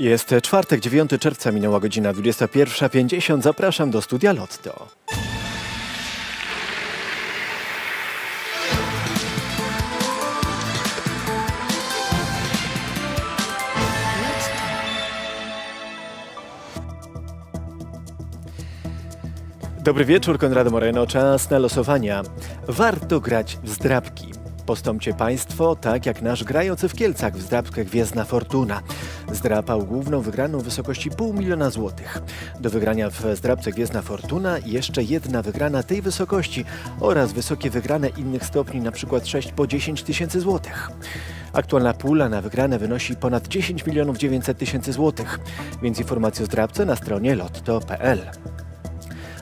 Jest czwartek, 9 czerwca, minęła godzina 21.50. Zapraszam do studia Lotto. Dobry wieczór, Konrado Moreno. Czas na losowania. Warto grać w zdrabki. Postąpcie Państwo tak jak nasz grający w Kielcach w zdrabkę Gwiezdna Fortuna. Zdrapał główną wygraną w wysokości pół miliona złotych. Do wygrania w zdrabce Gwiezdna Fortuna jeszcze jedna wygrana tej wysokości oraz wysokie wygrane innych stopni, np. 6 po 10 tysięcy złotych. Aktualna pula na wygrane wynosi ponad 10 milionów 900 tysięcy złotych. Więc informacje o zdrabce na stronie lotto.pl.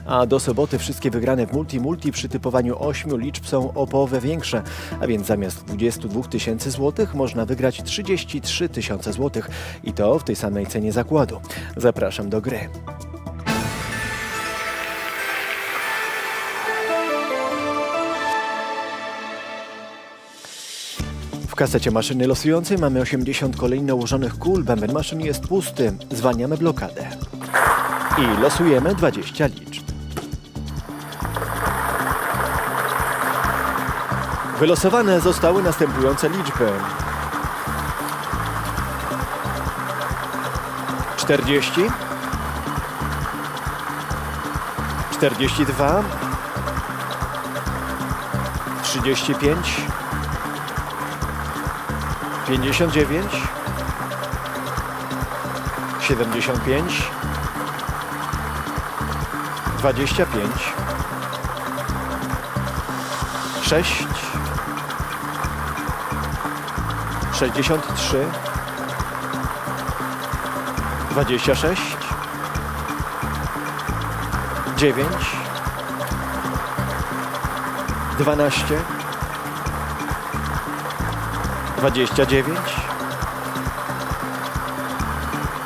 A do soboty wszystkie wygrane w multi-multi przy typowaniu 8 liczb są o połowę większe, a więc zamiast 22 tysięcy złotych można wygrać 33 tysiące złotych i to w tej samej cenie zakładu. Zapraszam do gry. W kasecie maszyny losującej mamy 80 kolejno ułożonych kul, bęben maszyny jest pusty, zwalniamy blokadę. I losujemy 20 liczb. Wylosowane zostały następujące liczby. 40 42 35 59 75 25 6 63 26 9 12 29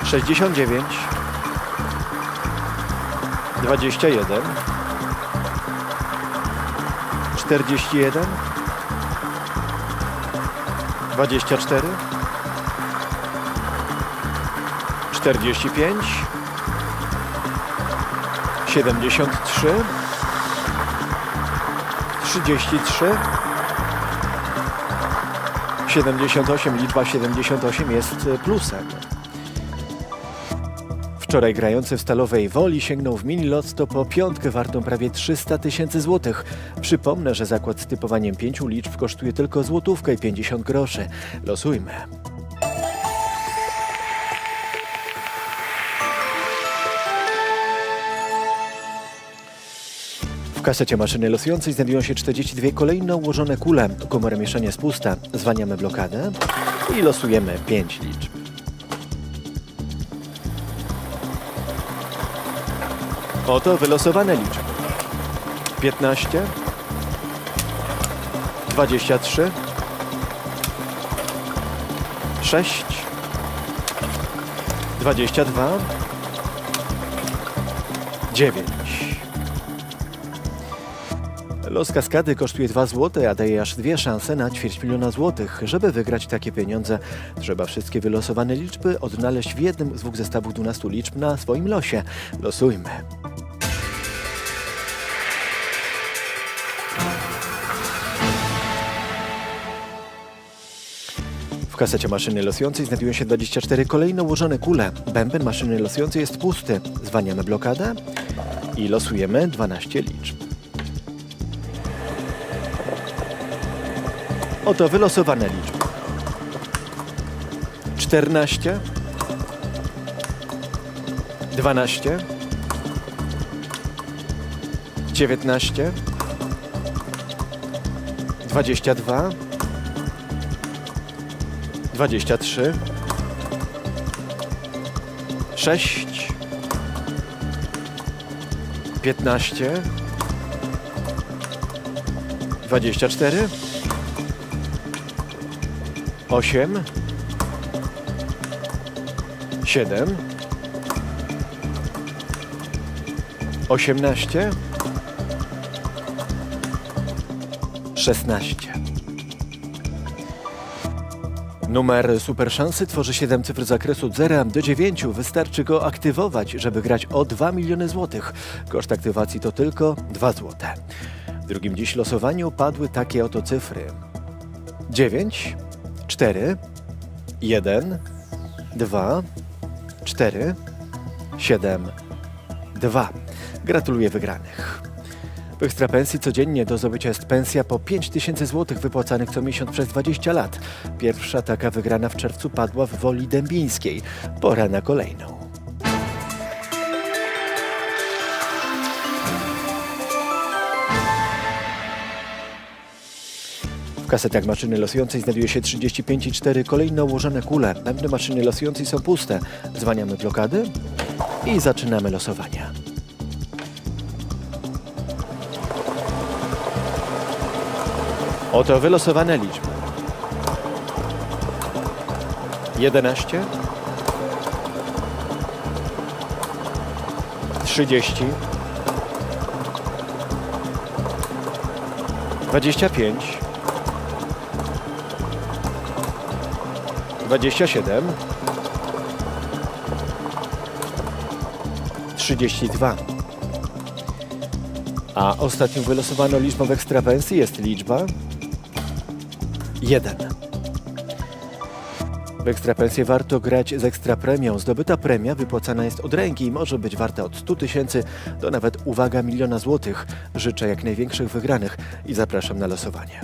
69 21 41 24 45 73 33 78, liczba 78 jest plusem. Wczoraj grający w Stalowej Woli sięgnął w mini lotto po piątkę wartą prawie 300 tysięcy złotych. Przypomnę, że zakład z typowaniem pięciu liczb kosztuje tylko złotówkę i 50 groszy. Losujmy. W kasecie maszyny losującej znajdują się 42 kolejno ułożone kule. Komora mieszania jest pusta. Zwalniamy blokadę i losujemy 5 liczb. Oto wylosowane liczby. 15 23 6 22 9 Los kaskady kosztuje 2 zł, a daje aż dwie szanse na ćwierć miliona złotych. Żeby wygrać takie pieniądze, trzeba wszystkie wylosowane liczby odnaleźć w jednym z dwóch zestawów 12 liczb na swoim losie. Losujmy. W kasecie maszyny losującej znajdują się 24 kolejno ułożone kule. Bęben maszyny losującej jest pusty. Zwalniamy blokadę i losujemy 12 liczb. Oto wylosowane liczby. 14 12 19 22 23 6 15 24 8 7 18 16 Numer super szansy tworzy 7 cyfr zakresu od 0 do 9. Wystarczy go aktywować, żeby grać o 2 miliony złotych. Koszt aktywacji to tylko 2 złote. W drugim dziś losowaniu padły takie oto cyfry. 9, 4, 1, 2, 4, 7, 2. Gratuluję wygranych. Ekstrapensji codziennie do zdobycia jest pensja po 5 tysięcy złotych wypłacanych co miesiąc przez 20 lat. Pierwsza taka wygrana w czerwcu padła w Woli Dębińskiej. Pora na kolejną. W kasetach maszyny losującej znajduje się 35,4 kolejno ułożone kule. Bębny maszyny losującej są puste. Zwaniamy blokady i zaczynamy losowania. Oto wylosowane liczby. 11 30 25 27 32 A ostatnią wylosowaną liczbą w ekstrawensji jest liczba 1. W ekstrapensję warto grać z ekstrapremią. Zdobyta premia wypłacana jest od ręki i może być warta od 100 tysięcy do nawet, uwaga, miliona złotych. Życzę jak największych wygranych i zapraszam na losowanie.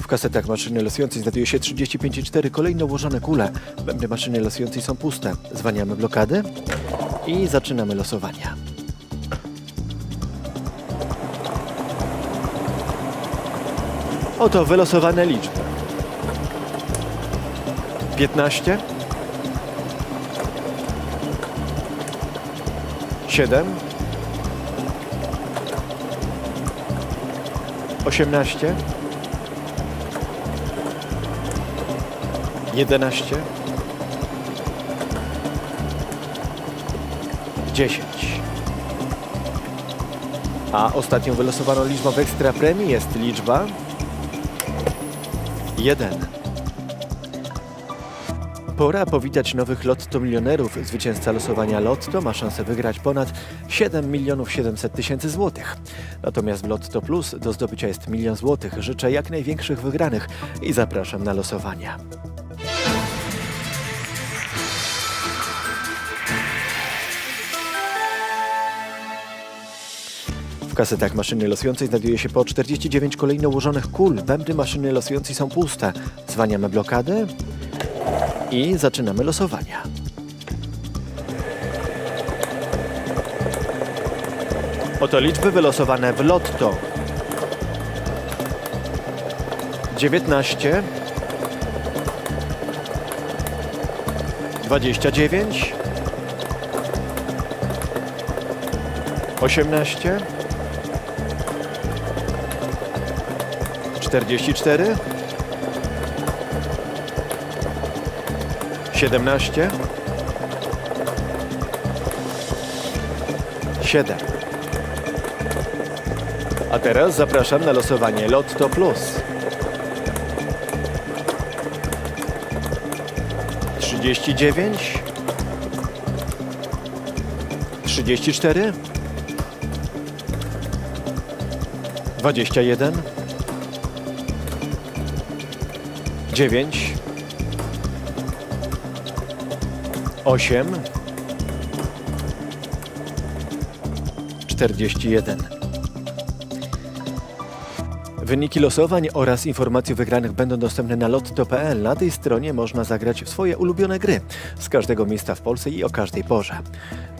W kasetach maszyny losującej znajduje się 35,4 kolejno ułożone kule. Bębny maszyny losującej są puste. Zwaniamy blokady i zaczynamy losowania. Oto wylosowane liczby. 15 7 18 11 10 A ostatnią wylosowaną liczbą w ekstra premii jest liczba 1 Pora powitać nowych Lotto milionerów. Zwycięzca losowania Lotto ma szansę wygrać ponad 7 milionów 700 tysięcy złotych. Natomiast w Lotto Plus do zdobycia jest milion złotych. Życzę jak największych wygranych i zapraszam na losowania. Kasetach maszyny losującej znajduje się po 49 kolejno ułożonych kul. Bębny maszyny losującej są puste. Zwaniamy blokadę i zaczynamy losowania. Oto liczby wylosowane w lotto. 19 29 18 44 17 7 A teraz zapraszam na losowanie Lotto Plus. 39 34 21 9 8 41 Wyniki losowań oraz informacje o wygranych będą dostępne na lotto.pl. Na tej stronie można zagrać w swoje ulubione gry z każdego miejsca w Polsce i o każdej porze.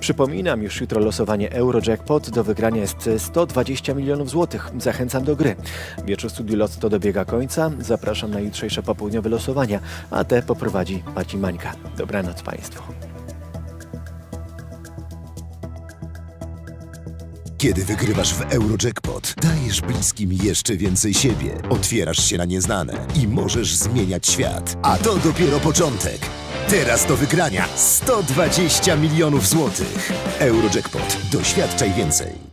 Przypominam, już jutro losowanie Eurojackpot do wygrania jest 120 milionów złotych. Zachęcam do gry. Wieczór studiu Lotto dobiega końca. Zapraszam na jutrzejsze popołudniowe losowania, a te poprowadzi Maciej Mańka. Dobranoc Państwu. Kiedy wygrywasz w Eurojackpot, dajesz bliskim jeszcze więcej siebie, otwierasz się na nieznane i możesz zmieniać świat. A to dopiero początek. Teraz do wygrania 120 milionów złotych. Eurojackpot. Doświadczaj więcej.